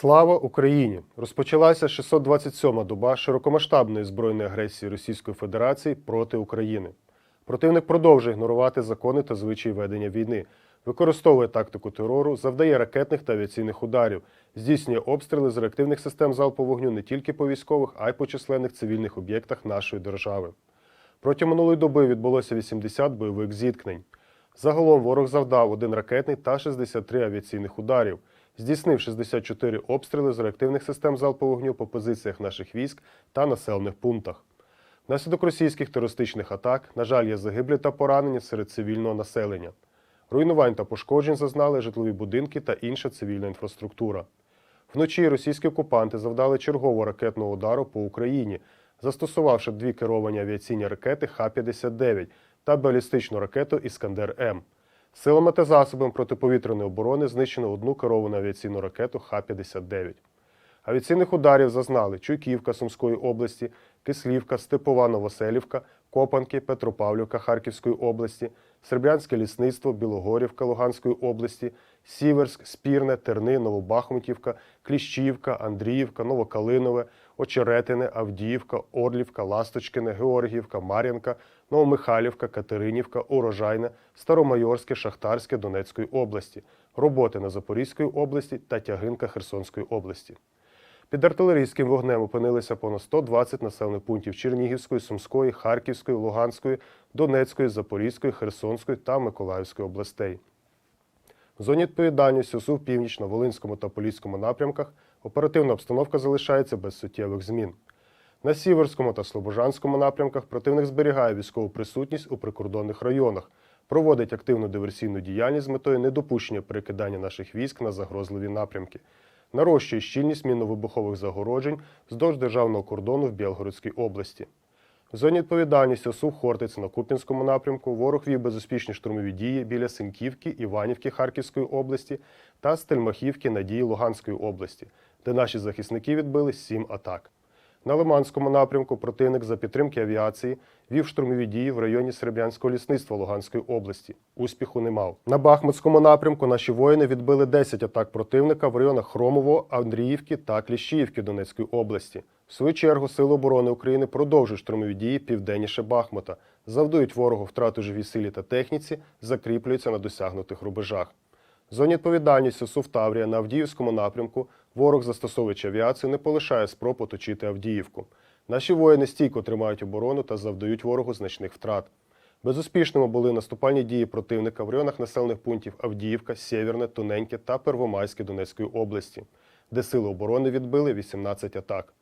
Слава Україні! Розпочалася 627-ма доба широкомасштабної збройної агресії Російської Федерації проти України. Противник продовжує ігнорувати закони та звичаї ведення війни, використовує тактику терору, завдає ракетних та авіаційних ударів, здійснює обстріли з реактивних систем залпового вогню не тільки по військових, а й по численних цивільних об'єктах нашої держави. Протягом минулої доби відбулося 80 бойових зіткнень. Загалом ворог завдав один ракетний та 63 авіаційних ударів, здійснив 64 обстріли з реактивних систем залпового вогню по позиціях наших військ та населених пунктах. Внаслідок російських терористичних атак, на жаль, є загиблі та поранені серед цивільного населення. Руйнувань та пошкоджень зазнали житлові будинки та інша цивільна інфраструктура. Вночі російські окупанти завдали чергового ракетного удару по Україні, застосувавши дві керовані авіаційні ракети Х-59 та балістичну ракету Іскандер-М. Силами та засобами протиповітряної оборони знищено одну керовану авіаційну ракету Х-59. Авіаційних ударів зазнали Чуйківка Сумської області, Кислівка, Степова Новоселівка, Копанки, Петропавлівка Харківської області, Сербрянське лісництво, Білогорівка Луганської області, Сіверськ, Спірне, Терни, Новобахмутівка, Кліщівка, Андріївка, Новокалинове, Очеретине, Авдіївка, Орлівка, Ласточкине, Георгіївка, Мар'янка, Новомихайлівка, Катеринівка, Урожайне, Старомайорське, Шахтарське Донецької області, роботи на Запорізької області та Тягинка Херсонської області. Під артилерійським вогнем опинилися понад 120 населених пунктів Чернігівської, Сумської, Харківської, Луганської, Донецької, Запорізької, Херсонської та Миколаївської областей. В зоні відповідальності УСУ в північ на Волинському та Поліському напрямках оперативна обстановка залишається без суттєвих змін. На Сіверському та Слобожанському напрямках противник зберігає військову присутність у прикордонних районах, проводить активну диверсійну діяльність з метою недопущення перекидання наших військ на загрозливі напрямки, нарощує щільність мінно-вибухових загороджень вздовж державного кордону в Білгородській області. В зоні відповідальності ОСУ Хортиць на Куп'янському напрямку ворог вів безуспішні штурмові дії біля Синківки, Іванівки Харківської області та Стельмахівки Надії Луганської області, де наші захисники відбили сім атак. На Лиманському напрямку противник за підтримки авіації вів штурмові дії в районі Серебрянського лісництва Луганської області. Успіху не мав. На Бахмутському напрямку наші воїни відбили 10 атак противника в районах Хромового, Андріївки та Кліщіївки Донецької області. В свою чергу Сили оборони України продовжують штурмові дії південніше Бахмута, завдають ворогу втрату живій силі та техніці, закріплюються на досягнутих рубежах. В зоні відповідальності СУВ Таврія на Авдіївському напрямку ворог, застосовуючи авіацію, не полишає спроб оточити Авдіївку. Наші воїни стійко тримають оборону та завдають ворогу значних втрат. Безуспішними були наступальні дії противника в районах населених пунктів Авдіївка, Сєвєрне, Тоненьке та Первомайське Донецької області, де сили оборони відбили 18 атак.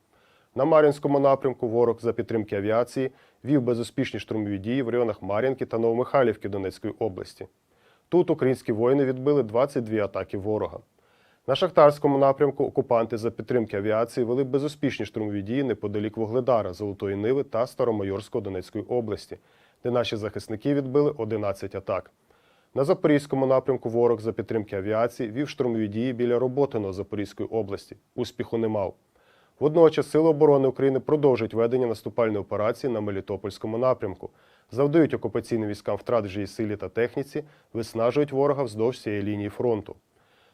На Мар'їнському напрямку ворог за підтримки авіації вів безуспішні штурмові дії в районах Мар'їнки та Новомихайлівки Донецької області. Тут українські воїни відбили 22 атаки ворога. На Шахтарському напрямку окупанти за підтримки авіації вели безуспішні штурмові дії неподалік Вугледара, Золотої Ниви та Старомайорського Донецької області, де наші захисники відбили 11 атак. На Запорізькому напрямку ворог за підтримки авіації вів штурмові дії біля Роботиного Запорізької області. Успіху не мав. Водночас Сили оборони України продовжують ведення наступальної операції на Мелітопольському напрямку, завдають окупаційним військам втрат в силі та техніці, виснажують ворога вздовж цієї лінії фронту.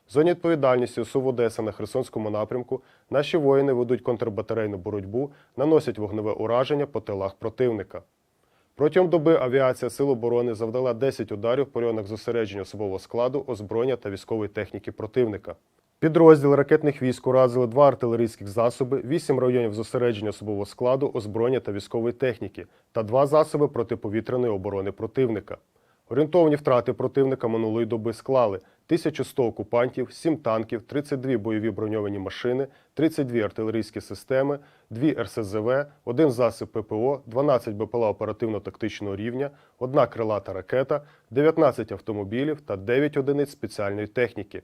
В зоні відповідальності СУВ Одеса на Херсонському напрямку наші воїни ведуть контрбатарейну боротьбу, наносять вогневе ураження по тилах противника. Протягом доби авіація Сил оборони завдала 10 ударів по районах зосередження особового складу, озброєння та військової техніки противника. Підрозділ ракетних військ уразили два артилерійських засоби, 8 районів зосередження особового складу, озброєння та військової техніки та два засоби протиповітряної оборони противника. Орієнтовні втрати противника минулої доби склали 1100 окупантів, 7 танків, 32 бойові броньовані машини, 32 артилерійські системи, 2 РСЗВ, 1 засіб ППО, 12 БПЛА оперативно-тактичного рівня, 1 крилата ракета, 19 автомобілів та 9 одиниць спеціальної техніки.